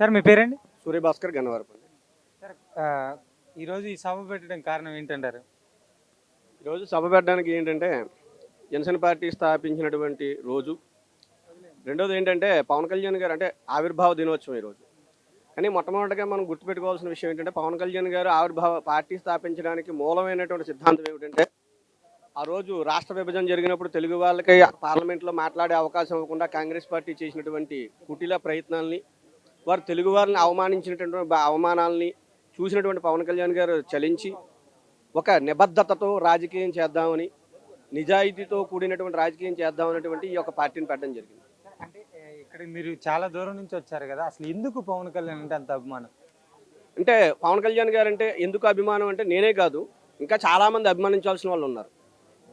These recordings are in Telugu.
సార్ మీ పేరండి? సూర్యభాస్కర్ గన్నవరపల్లి. సార్ ఈరోజు ఈ సభ పెట్టడం కారణం ఏంటంటారు? ఈరోజు సభ పెట్టడానికి ఏంటంటే జనసేన పార్టీ స్థాపించినటువంటి రోజు. రెండోది ఏంటంటే పవన్ కళ్యాణ్ గారు అంటే ఆవిర్భావ దినోత్సవం ఈరోజు. కానీ మొట్టమొదటిగా మనం గుర్తుపెట్టుకోవాల్సిన విషయం ఏంటంటే పవన్ కళ్యాణ్ గారు ఆవిర్భావ పార్టీ స్థాపించడానికి మూలమైనటువంటి సిద్ధాంతం ఏమిటంటే ఆ రోజు రాష్ట్ర విభజన జరిగినప్పుడు తెలుగు వాళ్ళకి పార్లమెంట్లో మాట్లాడే అవకాశం ఇవ్వకుండా కాంగ్రెస్ పార్టీ చేసినటువంటి కుటిల ప్రయత్నాల్ని వారు తెలుగు వారిని అవమానించినటువంటి అవమానాల్ని చూసినటువంటి పవన్ కళ్యాణ్ గారు చలించి ఒక నిబద్ధతతో రాజకీయం చేద్దామని నిజాయితీతో కూడినటువంటి రాజకీయం చేద్దామనేటువంటి ఈ యొక్క పార్టీని పెట్టడం జరిగింది. అంటే ఇక్కడ మీరు చాలా దూరం నుంచి వచ్చారు కదా అసలు ఎందుకు పవన్ కళ్యాణ్ అంటే అంత అభిమానం? అంటే పవన్ కళ్యాణ్ గారు అంటే ఎందుకు అభిమానం అంటే నేనే కాదు ఇంకా చాలామంది అభిమానించాల్సిన వాళ్ళు ఉన్నారు.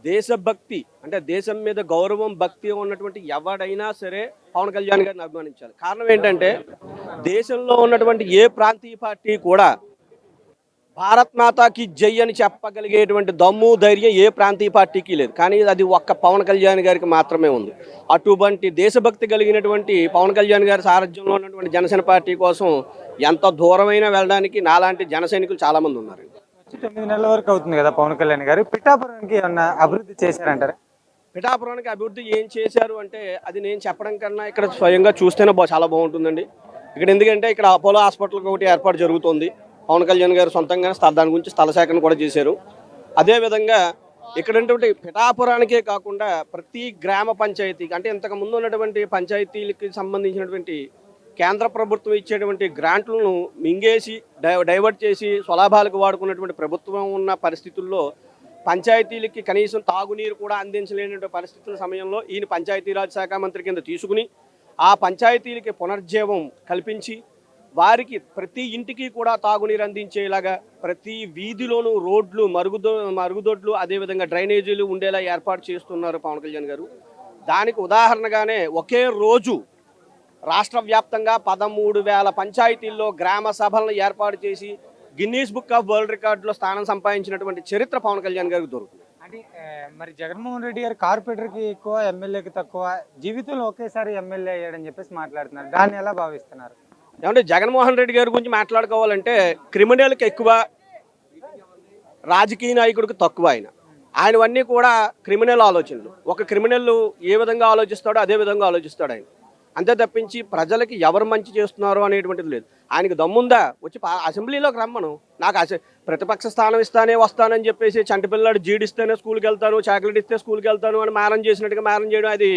దేశభక్తి అంటే దేశం మీద గౌరవం భక్తి ఉన్నటువంటి ఎవడైనా సరే పవన్ కళ్యాణ్ గారిని అభిమానించాలి. కారణం ఏంటంటే దేశంలో ఉన్నటువంటి ఏ ప్రాంతీయ పార్టీ కూడా భారత్ మాతాకి జై అని చెప్పగలిగేటువంటి దమ్ము ధైర్యం ఏ ప్రాంతీయ పార్టీకి లేదు. కానీ అది ఒక్క పవన్ కళ్యాణ్ గారికి మాత్రమే ఉంది. అటువంటి దేశభక్తి కలిగినటువంటి పవన్ కళ్యాణ్ గారి సారథ్యంలో ఉన్నటువంటి జనసేన పార్టీ కోసం ఎంత దూరమైనా వెళ్ళడానికి నాలాంటి జన సైనికులు చాలామంది ఉన్నారు. తొమ్మిది నెలల వరకు అవుతుంది కదా పవన్ కళ్యాణ్ గారు. పిఠాపురానికి ఏమన్నా అభివృద్ధి చేశారంటారా? పిఠాపురానికి అభివృద్ధి ఏం చేశారు అంటే అది నేను చెప్పడం కన్నా ఇక్కడ స్వయంగా చూస్తేనే చాలా బాగుంటుందండి. ఇక్కడ ఎందుకంటే ఇక్కడ అపోలో హాస్పిటల్కి ఒకటి ఏర్పాటు జరుగుతుంది. పవన్ కళ్యాణ్ గారు సొంతంగా దాని గురించి స్థల సేకరణ కూడా చేశారు. అదేవిధంగా ఇక్కడ పిఠాపురానికే కాకుండా ప్రతి గ్రామ పంచాయతీకి అంటే ఇంతకు ముందు ఉన్నటువంటి పంచాయతీలకి సంబంధించినటువంటి కేంద్ర ప్రభుత్వం ఇచ్చేటువంటి గ్రాంట్లను మింగేసి డై- డైవర్ట్ చేసి స్వలాభాలకు వాడుకున్నటువంటి ప్రభుత్వం ఉన్న పరిస్థితుల్లో పంచాయతీలకి కనీసం తాగునీరు కూడా అందించలేనటువంటి పరిస్థితుల సమయంలో ఈయన పంచాయతీరాజ్ శాఖ మంత్రి కింద తీసుకుని ఆ పంచాయతీలకి పునర్జీవం కల్పించి వారికి ప్రతి ఇంటికి కూడా తాగునీరు అందించేలాగా ప్రతి వీధిలోనూ రోడ్లు మరుగుదొ మరుగుదొడ్లు అదేవిధంగా డ్రైనేజీలు ఉండేలా ఏర్పాటు చేస్తున్నారు పవన్ కళ్యాణ్ గారు. దానికి ఉదాహరణగానే ఒకే రోజు రాష్ట్ర వ్యాప్తంగా పదమూడు వేల పంచాయతీల్లో గ్రామ సభలను ఏర్పాటు చేసి గిన్నీస్ బుక్ ఆఫ్ వరల్డ్ రికార్డులో స్థానం సంపాదించినటువంటి చరిత్ర పవన్ కళ్యాణ్ గారికి దొరుకుతుంది. అంటే మరి జగన్మోహన్ రెడ్డి గారు కార్పొరేటర్కి ఎక్కువ ఎమ్మెల్యేకి తక్కువ జీవితంలో ఒకేసారి ఎమ్మెల్యే అయ్యాడని చెప్పేసి మాట్లాడుతున్నారు. దాన్ని ఎలా భావిస్తున్నారు? ఏమంటే జగన్మోహన్ రెడ్డి గారి గురించి మాట్లాడుకోవాలంటే క్రిమినల్కి ఎక్కువ రాజకీయ నాయకుడికి తక్కువ ఆయన. ఆయనవన్నీ కూడా క్రిమినల్ ఆలోచనలు. ఒక క్రిమినల్ ఏ విధంగా ఆలోచిస్తాడో అదే విధంగా ఆలోచిస్తాడు ఆయన. అంతే తప్పించి ప్రజలకి ఎవరు మంచి చేస్తున్నారు అనేటువంటిది లేదు. ఆయనకి దమ్ముందా? వచ్చి అసెంబ్లీలోకి రమ్మను. నాకు అసె ప్రతిపక్ష స్థానం ఇస్తానే వస్తానని చెప్పేసి చంటి పిల్లాడు జీడిస్తేనే స్కూల్కి వెళ్తాను చాక్లెట్ ఇస్తే స్కూల్కి వెళ్తాను అని మారం చేసినట్టుగా మారం చేయడం అది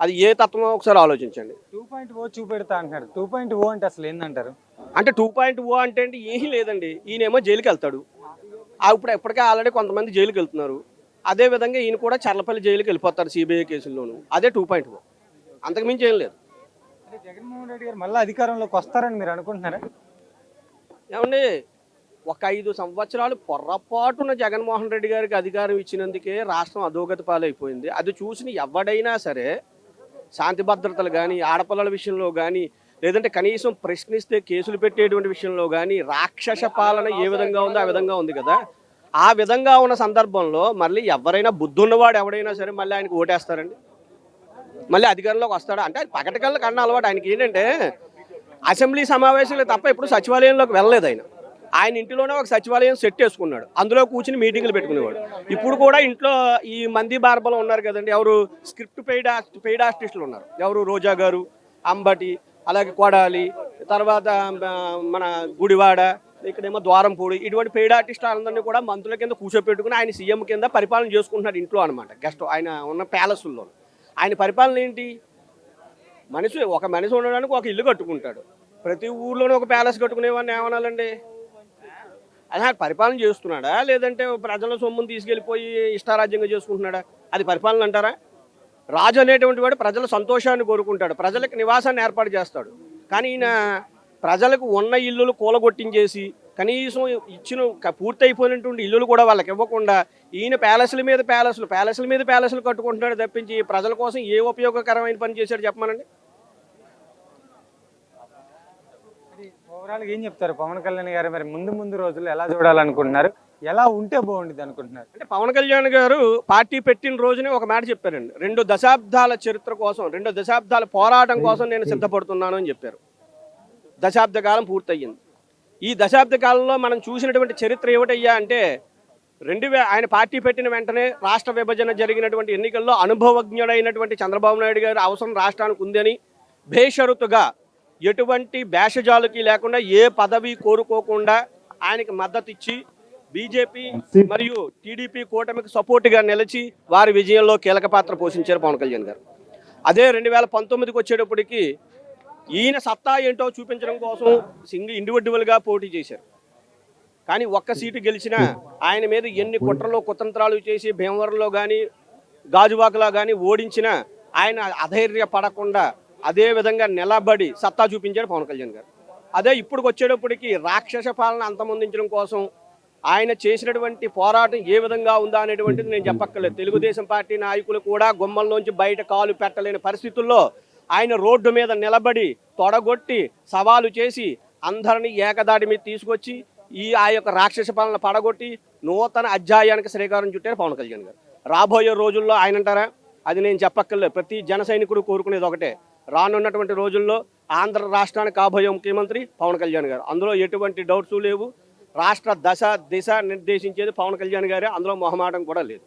అది ఏ తత్వమో ఒకసారి ఆలోచించండి. టూ పాయింట్ ఓ చూపెడతా అంటున్నారు టూ పాయింట్ ఓ అంటే అసలు ఏందంటారు? అంటే టూ పాయింట్ ఓ అంటే ఏమీ లేదండి. ఈయనేమో జైలుకి వెళ్తాడు. ఆ ఇప్పుడు ఎప్పటికే ఆల్రెడీ కొంతమంది జైలుకి వెళ్తున్నారు. అదే విధంగా ఈయన కూడా చర్లపల్లి జైలుకి వెళ్ళిపోతారు సిబిఐ కేసుల్లోనూ. అదే టూ పాయింట్ ఓ. అంతకుమించి ఏం లేదు. అంటే జగన్మోహన్ రెడ్డి గారు మళ్ళీ అధికారంలోకి వస్తారని మీరు అనుకుంటున్నారా? ఏమండి ఒక ఐదు సంవత్సరాలు పొర్రపాటున జగన్మోహన్ రెడ్డి గారికి అధికారం ఇచ్చినందుకే రాష్ట్రం అధోగతి పాలైపోయింది. అది చూసిన ఎవడైనా సరే శాంతి భద్రతలు కానీ ఆడపిల్లల విషయంలో కానీ లేదంటే కనీసం ప్రశ్నిస్తే కేసులు పెట్టేటువంటి విషయంలో కానీ రాక్షస పాలన ఏ విధంగా ఉందో ఆ విధంగా ఉంది కదా. ఆ విధంగా ఉన్న సందర్భంలో మళ్ళీ ఎవరైనా బుద్ధి ఉన్నవాడు ఎవడైనా సరే మళ్ళీ ఆయనకు ఓటేస్తారండి? మళ్ళీ అధికారంలోకి వస్తాడా? అంటే ఆయన పకటకల్లో కన్నా అలవాటు. ఆయనకి ఏంటంటే అసెంబ్లీ సమావేశాలు తప్ప ఇప్పుడు సచివాలయంలోకి వెళ్ళలేదు ఆయన. ఆయన ఇంటిలోనే ఒక సచివాలయం సెట్ చేసుకున్నాడు. అందులో కూర్చుని మీటింగ్లు పెట్టుకునేవాడు. ఇప్పుడు కూడా ఇంట్లో ఈ మంది బార్బలో ఉన్నారు కదండి. ఎవరు స్క్రిప్ట్ పెయిడ్ పెయిడ్ ఆర్టిస్టులు ఉన్నారు. ఎవరు రోజా గారు అంబటి అలాగే కొడాలి తర్వాత మన గుడివాడ ఇక్కడేమో ద్వారంపూడి ఇటువంటి పెయిడ్ ఆర్టిస్టులు అందరినీ కూడా మంత్రుల కింద కూర్చోపెట్టుకుని ఆయన సీఎం కింద పరిపాలన చేసుకుంటున్నాడు ఇంట్లో అనమాట గెస్ట్ ఆయన ఉన్న ప్యాలెస్లో. ఆయన పరిపాలన ఏంటి? మనిషి ఒక మనిషి ఉండడానికి ఒక ఇల్లు కట్టుకుంటాడు. ప్రతి ఊర్లోనూ ఒక ప్యాలెస్ కట్టుకునేవాడిని ఏమనాలండి? అది ఆయన పరిపాలన చేస్తున్నాడా? లేదంటే ప్రజల సొమ్మును తీసుకెళ్ళిపోయి ఇష్టారాజ్యంగా చేసుకుంటున్నాడా? అది పరిపాలన అంటారా? రాజు అనేటువంటి వాడు ప్రజల సంతోషాన్ని కోరుకుంటాడు. ప్రజలకు నివాసాన్ని ఏర్పాటు చేస్తాడు. కానీ ఈయన ప్రజలకు ఉన్న ఇల్లులు కూలగొట్టించేసి కనీసం ఇచ్చిన పూర్తయిపోయినటువంటి ఇల్లులు కూడా వాళ్ళకి ఇవ్వకుండా ఈయన ప్యాలెస్ల మీద ప్యాలెస్లు ప్యాలెస్ల మీద ప్యాలెస్లు కట్టుకుంటున్నాడు తప్పించి ప్రజల కోసం ఏ ఉపయోగకరమైన పని చేశాడు చెప్పమనండి? ఓవరాల్ ఏం చెప్తారు? పవన్ కళ్యాణ్ గారు మరి ముందు ముందు రోజులు ఎలా చూడాలనుకుంటున్నారు? ఎలా ఉంటే బాగుంటుంది అనుకుంటున్నారు? అంటే పవన్ కళ్యాణ్ గారు పార్టీ పెట్టిన రోజునే ఒక మాట చెప్పారండి. రెండు దశాబ్దాల చరిత్ర కోసం రెండు దశాబ్దాల పోరాటం కోసం నేను సిద్ధపడుతున్నాను అని చెప్పారు. దశాబ్ద కాలం పూర్తయింది ఈ దశాబ్ద కాలంలో మనం చూసినటువంటి చరిత్ర ఏమిటయ్యా అంటే రెండు ఆయన పార్టీ పెట్టిన వెంటనే రాష్ట్ర విభజన జరిగినటువంటి ఎన్నికల్లో అనుభవజ్ఞుడైనటువంటి చంద్రబాబు నాయుడు గారు అవసరం రాష్ట్రానికి ఉందని బేషరతుగా ఎటువంటి భేషజాలకి లేకుండా ఏ పదవి కోరుకోకుండా ఆయనకి మద్దతు ఇచ్చి బీజేపీ మరియు టీడీపీ కూటమికి సపోర్ట్గా నిలిచి వారి విజయంలో కీలక పాత్ర పోషించారు పవన్ కళ్యాణ్ గారు. అదే రెండు వేల పంతొమ్మిదికి వచ్చేటప్పటికి ఈయన సత్తా ఏంటో చూపించడం కోసం సింగిల్ ఇండివిజువల్గా పోటీ చేశారు. కానీ ఒక్క సీటు గెలిచినా ఆయన మీద ఎన్ని కుట్రలు కుతంత్రాలు చేసి భీమవరంలో కానీ గాజువాకలో కానీ ఓడించినా ఆయన అధైర్య పడకుండా అదే విధంగా నిలబడి సత్తా చూపించాడు పవన్ కళ్యాణ్ గారు. అదే ఇప్పుడు వచ్చేటప్పటికి రాక్షస పాలన అంతమొందించడం కోసం ఆయన చేసినటువంటి పోరాటం ఏ విధంగా ఉందా అనేటువంటిది నేను చెప్పక్కర్లేదు. తెలుగుదేశం పార్టీ నాయకులు కూడా గుమ్మల్లోంచి బయట కాలు పెట్టలేని పరిస్థితుల్లో ఆయన రోడ్డు మీద నిలబడి తొడగొట్టి సవాలు చేసి అందరినీ ఏకదాడి మీద తీసుకొచ్చి ఈ ఆ యొక్క రాక్షస పాలన పడగొట్టి నూతన అధ్యాయానికి శ్రీకారం చుట్టారు పవన్ కళ్యాణ్ గారు. రాబోయే రోజుల్లో ఆయన అంటారా? అది నేను చెప్పక్కర్లేదు. ప్రతి జన సైనికుడు కోరుకునేది ఒకటే. రానున్నటువంటి రోజుల్లో ఆంధ్ర రాష్ట్రానికి కాబోయే ముఖ్యమంత్రి పవన్ కళ్యాణ్ గారు. అందులో ఎటువంటి డౌట్స్ లేవు. రాష్ట్ర దశ దిశ నిర్దేశించేది పవన్ కళ్యాణ్ గారే. అందులో మొహమాటం కూడా లేదు.